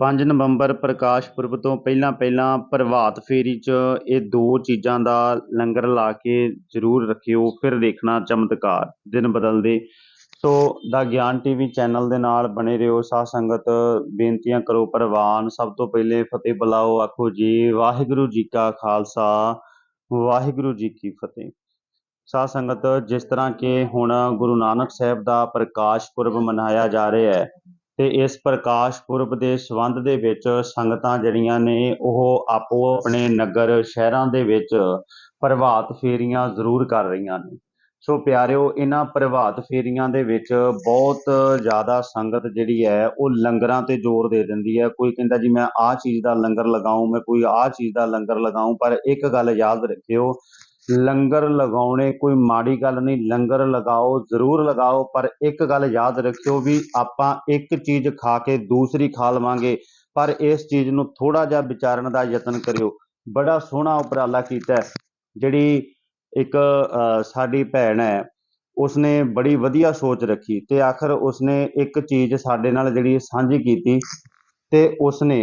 5 ਨਵੰਬਰ ਪ੍ਰਕਾਸ਼ ਪੁਰਬ ਤੋਂ ਪਹਿਲਾਂ ਪਹਿਲਾਂ ਪ੍ਰਭਾਤ ਫੇਰੀ 'ਚ ਇਹ ਦੋ ਚੀਜ਼ਾਂ ਦਾ ਲੰਗਰ ਲਾ ਕੇ ਜ਼ਰੂਰ ਰੱਖਿਓ, ਫਿਰ ਦੇਖਣਾ ਚਮਤਕਾਰ, ਦਿਨ ਬਦਲਦੇ। ਸੋ ਦਾ ਗਿਆਨ ਟੀਵੀ ਚੈਨਲ ਦੇ ਨਾਲ ਬਣੇ ਰਹੋ, ਸਾਧ ਸੰਗਤ ਬੇਨਤੀਆਂ ਕਰੋ, ਪ੍ਰਵਾਨ, ਸਭ ਤੋਂ ਪਹਿਲੇ ਫਤਿਹ ਬੁਲਾਓ, ਆਖੋ ਜੀ, ਵਾਹਿਗੁਰੂ ਜੀ ਕਾ ਖਾਲਸਾ, ਵਾਹਿਗੁਰੂ ਜੀ ਕੀ ਫਤਿਹ। ਸਾਧ ਸੰਗਤ, ਜਿਸ ਤਰ੍ਹਾਂ ਕਿ ਹੁਣ ਗੁਰੂ ਨਾਨਕ ਸਾਹਿਬ ਦਾ ਪ੍ਰਕਾਸ਼ ਪੁਰਬ ਮਨਾਇਆ ਜਾ ਰਿਹਾ ਹੈ ਤੇ ਇਸ ਪ੍ਰਕਾਸ਼ ਪੁਰਬ ਦੇ ਸੰਬੰਧ ਦੇ ਵਿੱਚ ਸੰਗਤਾਂ ਜਿਹੜੀਆਂ ਨੇ ਉਹ ਆਪੋ ਆਪਣੇ ਨਗਰ ਸ਼ਹਿਰਾਂ ਦੇ ਵਿੱਚ ਪ੍ਰਭਾਤ ਫੇਰੀਆਂ ਜ਼ਰੂਰ ਕਰ ਰਹੀਆਂ ਨੇ। ਸੋ ਪਿਆਰਿਓ, ਇਹਨਾਂ ਪ੍ਰਭਾਤ ਫੇਰੀਆਂ ਦੇ ਵਿੱਚ ਬਹੁਤ ਜ਼ਿਆਦਾ ਸੰਗਤ ਜਿਹੜੀ ਹੈ, ਉਹ ਲੰਗਰਾਂ ਤੇ ਜ਼ੋਰ ਦੇ ਦਿੰਦੀ ਹੈ। ਕੋਈ ਕਹਿੰਦਾ ਜੀ, ਮੈਂ ਆਹ ਚੀਜ਼ ਦਾ ਲੰਗਰ ਲਗਾਉਂ ਮੈਂ ਕੋਈ ਆਹ ਚੀਜ਼ ਦਾ ਲੰਗਰ ਲਗਾਉਂ ਪਰ ਇੱਕ ਗੱਲ ਯਾਦ ਰੱਖਿਓ ਲੰਗਰ ਲਗਾਉਣੇ ਕੋਈ ਮਾੜੀ ਗੱਲ ਨਹੀਂ, ਲੰਗਰ ਲਗਾਓ, ਜ਼ਰੂਰ ਲਗਾਓ, ਪਰ ਇੱਕ ਗੱਲ ਯਾਦ ਰੱਖਿਓ ਵੀ ਆਪਾਂ ਇੱਕ ਚੀਜ਼ ਖਾ ਕੇ ਦੂਸਰੀ ਖਾ ਲਵਾਂਗੇ, ਪਰ ਇਸ ਚੀਜ਼ ਨੂੰ ਥੋੜਾ ਜਿਹਾ ਵਿਚਾਰਨ ਦਾ ਯਤਨ ਕਰਿਓ। ਬੜਾ ਸੋਹਣਾ ਉਪਰਾਲਾ ਕੀਤਾ ਜਿਹੜੀ ਇੱਕ ਸਾਡੀ ਭੈਣ ਹੈ, ਉਸਨੇ ਬੜੀ ਵਧੀਆ ਸੋਚ ਰੱਖੀ ਤੇ ਆਖਰ ਉਸਨੇ ਇੱਕ ਚੀਜ਼ ਸਾਡੇ ਨਾਲ ਜਿਹੜੀ ਸਾਂਝੀ ਕੀਤੀ ਤੇ ਉਸਨੇ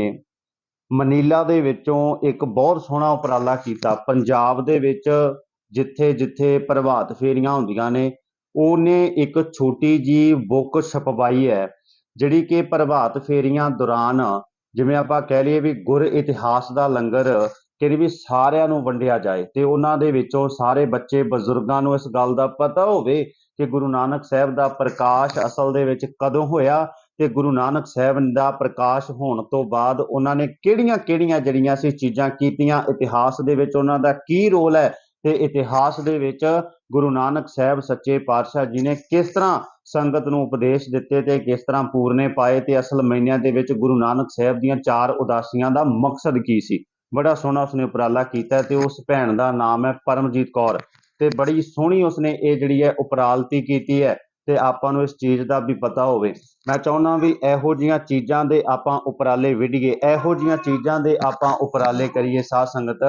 ਮਨੀਲਾ ਦੇ ਵਿੱਚੋਂ ਇੱਕ ਬਹੁਤ ਸੋਹਣਾ ਉਪਰਾਲਾ ਕੀਤਾ। ਪੰਜਾਬ ਦੇ ਵਿੱਚ ਜਿੱਥੇ ਜਿੱਥੇ ਪ੍ਰਭਾਤ ਫੇਰੀਆਂ ਹੁੰਦੀਆਂ ਨੇ, ਉਹਨੇ ਇੱਕ ਛੋਟੀ ਜੀ ਬੁੱਕ ਛਪਵਾਈ ਹੈ, ਜਿਹੜੀ ਕਿ ਪ੍ਰਭਾਤ ਫੇਰੀਆਂ ਦੌਰਾਨ ਜਿਵੇਂ ਆਪਾਂ ਕਹਿ ਲਈਏ ਵੀ ਗੁਰ ਇਤਿਹਾਸ ਦਾ ਲੰਗਰ ਕਿ ਵੀ ਸਾਰਿਆਂ ਨੂੰ ਵੰਡਿਆ ਜਾਏ ਤੇ ਉਹਨਾਂ ਦੇ ਵਿੱਚੋਂ ਸਾਰੇ ਬੱਚੇ ਬਜ਼ੁਰਗਾਂ ਨੂੰ ਇਸ ਗੱਲ ਦਾ ਪਤਾ ਹੋਵੇ ਕਿ ਗੁਰੂ ਨਾਨਕ ਸਾਹਿਬ ਦਾ ਪ੍ਰਕਾਸ਼ ਅਸਲ ਦੇ ਵਿੱਚ ਕਦੋਂ ਹੋਇਆ ਤੇ ਗੁਰੂ ਨਾਨਕ ਸਾਹਿਬ ਦਾ ਪ੍ਰਕਾਸ਼ ਹੋਣ ਤੋਂ ਬਾਅਦ ਉਹਨਾਂ ਨੇ ਕਿਹੜੀਆਂ-ਕਿਹੜੀਆਂ ਜਿਹੜੀਆਂ ਸੀ ਚੀਜ਼ਾਂ ਕੀਤੀਆਂ? ਇਤਿਹਾਸ ਦੇ ਵਿੱਚ ਉਹਨਾਂ ਦਾ ਕੀ ਰੋਲ ਹੈ? ਤੇ ਇਤਿਹਾਸ ਦੇ ਵਿੱਚ ਗੁਰੂ ਨਾਨਕ ਸਾਹਿਬ ਸੱਚੇ ਪਾਤਸ਼ਾਹ ਜੀ ਨੇ ਕਿਸ ਤਰ੍ਹਾਂ ਸੰਗਤ ਨੂੰ ਉਪਦੇਸ਼ ਦਿੱਤੇ ਤੇ ਕਿਸ ਤਰ੍ਹਾਂ ਪੂਰਨੇ ਪਾਏ ਤੇ ਅਸਲ ਮਹੀਨਿਆਂ ਦੇ ਵਿੱਚ ਗੁਰੂ ਨਾਨਕ ਸਾਹਿਬ ਦੀਆਂ ਚਾਰ ਉਦਾਸੀਆਂ ਦਾ ਮਕਸਦ ਕੀ ਸੀ? ਬੜਾ ਸੋਹਣਾ ਉਸਨੇ ਉਪਰਾਲਾ ਕੀਤਾ ਤੇ ਉਸ ਭੈਣ ਦਾ ਨਾਮ ਹੈ ਪਰਮਜੀਤ ਕੌਰ ਤੇ ਬੜੀ ਸੋਹਣੀ ਉਸਨੇ ਇਹ ਜਿਹੜੀ ਹੈ ਉਪਰਾਲਤੀ ਕੀਤੀ ਹੈ। ਤੇ ਆਪਾਂ ਨੂੰ ਇਸ ਚੀਜ਼ ਦਾ ਵੀ ਪਤਾ ਹੋਵੇ। ਮੈਂ ਚਾਹੁੰਦਾ ਵੀ ਇਹੋ ਜੀਆਂ ਚੀਜ਼ਾਂ ਦੇ ਆਪਾਂ ਉਪਰਾਲੇ ਵਿੱਢੀਏ। ਇਹੋ ਜੀਆਂ ਚੀਜ਼ਾਂ ਦੇ ਆਪਾਂ ਉਪਰਾਲੇ ਕਰੀਏ ਸਾਧ ਸੰਗਤ।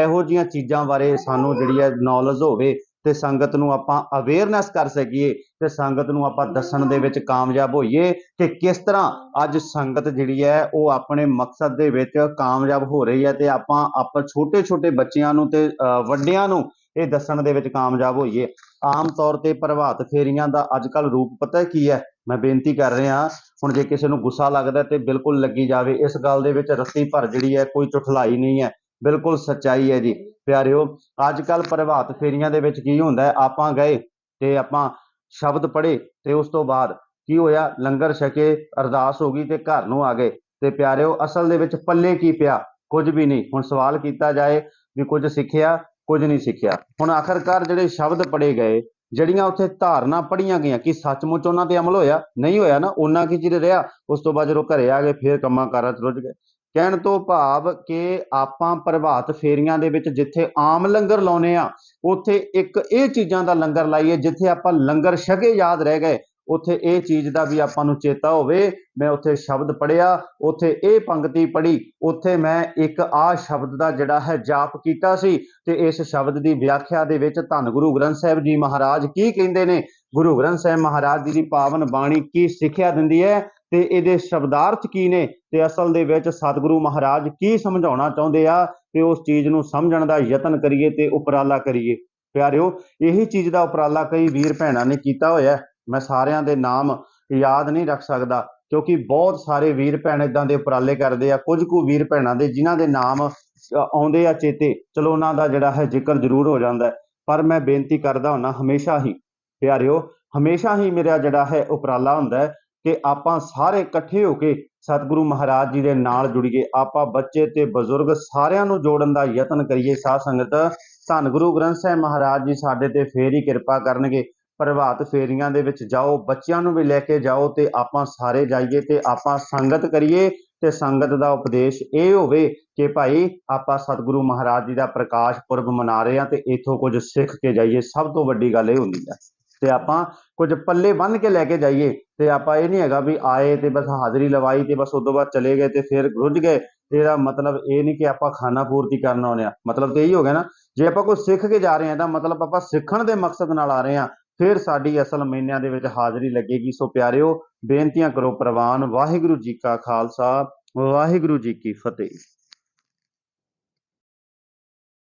ਇਹੋ ਜੀਆਂ ਚੀਜ਼ਾਂ ਬਾਰੇ ਸਾਨੂੰ ਜਿਹੜੀ ਹੈ ਨੌਲੇਜ ਹੋਵੇ ਤੇ ਸੰਗਤ ਨੂੰ ਆਪਾਂ ਅਵੇਅਰਨੈਸ ਕਰ ਸਕੀਏ ਤੇ ਸੰਗਤ ਨੂੰ ਆਪਾਂ ਦੱਸਣ ਦੇ ਵਿੱਚ ਕਾਮਯਾਬ ਹੋਈਏ ਕਿ ਕਿਸ ਤਰ੍ਹਾਂ ਅੱਜ ਸੰਗਤ ਜਿਹੜੀ ਹੈ ਉਹ ਆਪਣੇ ਮਕਸਦ ਦੇ ਵਿੱਚ ਕਾਮਯਾਬ ਹੋ ਰਹੀ ਹੈ ਤੇ ਆਪਾਂ ਆਪਾਂ ਛੋਟੇ ਛੋਟੇ ਬੱਚਿਆਂ ਨੂੰ ਤੇ ਅ, ਵੱਡਿਆਂ ਨੂੰ ਇਹ ਦੱਸਣ ਦੇ ਵਿੱਚ ਕਾਮਯਾਬ ਹੋਈਏ। ਆਮ ਤੌਰ ਤੇ ਪ੍ਰਭਾਤ ਫੇਰੀਆਂ ਦਾ ਅੱਜ ਕੱਲ ਰੂਪ ਪਤਾ ਕੀ ਹੈ? ਮੈਂ ਬੇਨਤੀ ਕਰ ਰਿਹਾ, ਹੁਣ ਜੇ ਕਿਸੇ ਨੂੰ ਗੁੱਸਾ ਲੱਗਦਾ ਤੇ ਬਿਲਕੁਲ ਲੱਗੀ ਜਾਵੇ, ਇਸ ਗੱਲ ਦੇ ਵਿੱਚ ਰੱਤੀ ਭਰ ਜਿਹੜੀ ਹੈ, ਕੋਈ ਚੁਠਲਾਈ ਨਹੀਂ ਹੈ। ਬਿਲਕੁਲ ਸੱਚਾਈ ਹੈ ਜੀ। ਪਿਆਰਿਓ ਅੱਜ ਕੱਲ ਪ੍ਰਭਾਤ ਫੇਰੀਆਂ ਦੇ ਵਿੱਚ ਕੀ ਹੁੰਦਾ ਹੈ? ਆਪਾਂ ਗਏ ਤੇ ਆਪਾਂ ਸ਼ਬਦ ਪੜ੍ਹੇ ਤੇ ਉਸ ਤੋਂ ਬਾਅਦ ਕੀ ਹੋਇਆ? ਲੰਗਰ ਛਕੇ, ਅਰਦਾਸ ਹੋ ਗਈ ਤੇ ਘਰ ਨੂੰ ਆ ਗਏ। ਤੇ ਪਿਆਰਿਓ, ਅਸਲ ਦੇ ਵਿੱਚ ਪੱਲੇ ਕੀ ਪਿਆ? ਕੁਝ ਵੀ ਨਹੀਂ। ਹੁਣ ਸਵਾਲ ਕੀਤਾ ਜਾਏ ਵੀ ਕੁਝ ਸਿੱਖਿਆ ਕੁਝ ਨਹੀਂ ਸਿੱਖਿਆ। ਹੁਣ ਆਖਰਕਾਰ ਜਿਹੜੇ ਸ਼ਬਦ ਪੜੇ ਗਏ, ਜਿਹੜੀਆਂ ਉੱਥੇ ਧਾਰਨਾ ਪੜੀਆਂ ਗਈਆਂ, ਕਿ ਸੱਚਮੁੱਚ ਉਹਨਾਂ ਤੇ ਅਮਲ ਹੋਇਆ, ਨਹੀਂ ਹੋਇਆ ਨਾ, ਉਹਨਾਂ ਕੀ ਚਿਰ ਰਿਹਾ? ਉਸ ਤੋਂ ਬਾਅਦ ਜਦੋਂ ਘਰੇ ਆ ਗਏ, ਫੇਰ ਕੰਮਾਂ ਕਾਰਾਂ 'ਚ ਰੁੱਝ ਗਏ। ਕਹਿਣ ਤੋਂ ਭਾਵ ਕਿ ਆਪਾਂ ਪ੍ਰਭਾਤ ਫੇਰੀਆਂ ਦੇ ਵਿੱਚ ਜਿੱਥੇ ਆਮ ਲੰਗਰ ਲਾਉਨੇ ਆ ਉੱਥੇ ਇੱਕ ਇਹ ਚੀਜ਼ਾਂ ਦਾ ਲੰਗਰ ਲਾਈਏ, ਜਿੱਥੇ ਆਪਾਂ ਲੰਗਰ ਛਕੇ ਯਾਦ ਰਹਿ ਗਏ ਉੱਥੇ ਇਹ ਚੀਜ਼ ਦਾ ਵੀ ਆਪਾਂ ਨੂੰ ਚੇਤਾ ਹੋਵੇ, ਮੈਂ ਉੱਥੇ ਸ਼ਬਦ ਪੜਿਆ ਉੱਥੇ ਇਹ ਪੰਕਤੀ ਪੜ੍ਹੀ, ਉੱਥੇ ਮੈਂ ਇੱਕ ਆ ਸ਼ਬਦ ਦਾ ਜਿਹੜਾ ਹੈ ਜਾਪ ਕੀਤਾ ਸੀ ਤੇ ਇਸ ਸ਼ਬਦ ਦੀ ਵਿਆਖਿਆ ਦੇ ਵਿੱਚ ਧੰਨ ਗੁਰੂ ਗ੍ਰੰਥ ਸਾਹਿਬ ਜੀ ਮਹਾਰਾਜ ਕੀ ਕਹਿੰਦੇ ਨੇ? ਗੁਰੂ ਗ੍ਰੰਥ ਸਾਹਿਬ ਮਹਾਰਾਜ ਜੀ ਦੀ ਪਾਵਨ ਬਾਣੀ ਕੀ ਸਿੱਖਿਆ ਦਿੰਦੀ ਹੈ ਤੇ ਇਹਦੇ ਸ਼ਬਦਾਰਥ ਕੀ ਨੇ? ਤੇ ਅਸਲ ਦੇ ਵਿੱਚ ਸਤਿਗੁਰੂ ਮਹਾਰਾਜ ਕੀ ਸਮਝਾਉਣਾ ਚਾਹੁੰਦੇ ਆ? ਤੇ ਉਸ ਚੀਜ਼ ਨੂੰ ਸਮਝਣ ਦਾ ਯਤਨ ਕਰੀਏ ਤੇ ਉਪਰਾਲਾ ਕਰੀਏ। ਪਿਆਰਿਓ, ਇਹੀ ਚੀਜ਼ ਦਾ ਉਪਰਾਲਾ ਕਈ ਵੀਰ ਭੈਣਾਂ ਨੇ ਕੀਤਾ ਹੋਇਆ ਮੈਂ ਸਾਰਿਆਂ ਦੇ ਨਾਮ ਯਾਦ ਨਹੀਂ ਰੱਖ ਸਕਦਾ, ਕਿਉਂਕਿ ਬਹੁਤ ਸਾਰੇ ਵੀਰ ਭੈਣ ਇਦਾਂ ਦੇ ਉਪਰਾਲੇ ਕਰਦੇ ਆ, ਕੁਝ ਕੁ ਵੀਰ ਭੈਣਾਂ ਦੇ ਜਿਨ੍ਹਾਂ ਦੇ ਨਾਮ ਆਉਂਦੇ ਆ ਚੇਤੇ, ਚਲੋ ਉਹਨਾਂ ਦਾ ਜਿਹੜਾ ਹੈ ਜ਼ਿਕਰ ਜ਼ਰੂਰ ਹੋ ਜਾਂਦਾ ਹੈ। ਪਰ ਮੈਂ ਬੇਨਤੀ ਕਰਦਾ ਹੁੰਨਾ, ਹਮੇਸ਼ਾ ਹੀ, ਪਿਆਰਿਓ, ਹਮੇਸ਼ਾ ਹੀ ਮੇਰਾ ਜਿਹੜਾ ਹੈ ਉਪਰਾਲਾ ਹੁੰਦਾ ਹੈ ਕਿ ਆਪਾਂ ਸਾਰੇ ਇਕੱਠੇ ਹੋ ਕੇ ਸਤਿਗੁਰੂ ਮਹਾਰਾਜ ਜੀ ਦੇ ਨਾਲ ਜੁੜੀਏ, ਆਪਾਂ ਬੱਚੇ ਤੇ ਬਜ਼ੁਰਗ ਸਾਰਿਆਂ ਨੂੰ ਜੋੜਨ ਦਾ ਯਤਨ ਕਰੀਏ, ਸਾਧ ਸੰਗਤ, ਧੰਨ ਗੁਰੂ ਗ੍ਰੰਥ ਸਾਹਿਬ ਮਹਾਰਾਜ ਜੀ ਸਾਡੇ ਤੇ ਫੇਰ ਹੀ ਕਿਰਪਾ ਕਰਨਗੇ ਪ੍ਰਭਾਤ ਫੇਰੀਆਂ ਦੇ ਵਿੱਚ ਜਾਓ, ਬੱਚਿਆਂ ਨੂੰ ਵੀ ਲੈ ਕੇ ਜਾਓ ਤੇ ਆਪਾਂ ਸਾਰੇ ਜਾਈਏ ਤੇ ਆਪਾਂ ਸੰਗਤ ਕਰੀਏ ਤੇ ਸੰਗਤ ਦਾ ਉਪਦੇਸ਼ ਇਹ ਹੋਵੇ ਕਿ ਭਾਈ ਆਪਾਂ ਸਤਿਗੁਰੂ ਮਹਾਰਾਜ ਜੀ ਦਾ ਪ੍ਰਕਾਸ਼ ਪੁਰਬ ਮਨਾ ਰਹੇ ਹਾਂ ਤੇ ਇਥੋਂ ਕੁਝ ਸਿੱਖ ਕੇ ਜਾਈਏ। ਸਭ ਤੋਂ ਵੱਡੀ ਗੱਲ ਇਹ ਹੁੰਦੀ ਹੈ। ਤੇ ਆਪਾਂ ਕੁਝ ਪੱਲੇ ਬੰਨ ਕੇ ਲੈ ਕੇ ਜਾਈਏ ਤੇ ਆਪਾਂ ਇਹ ਨਹੀਂ ਹੈਗਾ ਵੀ ਆਏ ਤੇ ਬਸ ਹਾਜ਼ਰੀ ਲਵਾਈ ਤੇ ਬਸ ਉਦੋਂ ਬਾਅਦ ਚਲੇ ਗਏ ਤੇ ਫਿਰ ਰੁੱਝ ਗਏ। ਤੇ ਇਹਦਾ ਮਤਲਬ ਇਹ ਨਹੀਂ ਕਿ ਆਪਾਂ ਖਾਣਾ ਪੂਰਤੀ ਕਰਨ ਆਉਂਦੇ ਆ ਮਤਲਬ ਤੇ ਇਹੀ ਹੋ ਗਿਆ ਨਾ, ਜੇ ਆਪਾਂ ਕੁਝ ਸਿੱਖ ਕੇ ਜਾ ਰਹੇ ਹਾਂ ਤਾਂ ਮਤਲਬ ਆਪਾਂ ਸਿੱਖਣ ਦੇ ਮਕਸਦ ਨਾਲ ਆ ਰਹੇ ਹਾਂ। ਫਿਰ ਸਾਡੀ ਅਸਲ ਮਹੀਨਿਆਂ ਦੇ ਵਿੱਚ ਹਾਜ਼ਰੀ ਲੱਗੇਗੀ। ਸੋ ਪਿਆਰਿਓ, ਬੇਨਤੀਆਂ ਕਰੋ ਪ੍ਰਵਾਨ। ਵਾਹਿਗੁਰੂ ਜੀ ਕਾ ਖਾਲਸਾ, ਵਾਹਿਗੁਰੂ ਜੀ ਕੀ ਫਤਿਹ।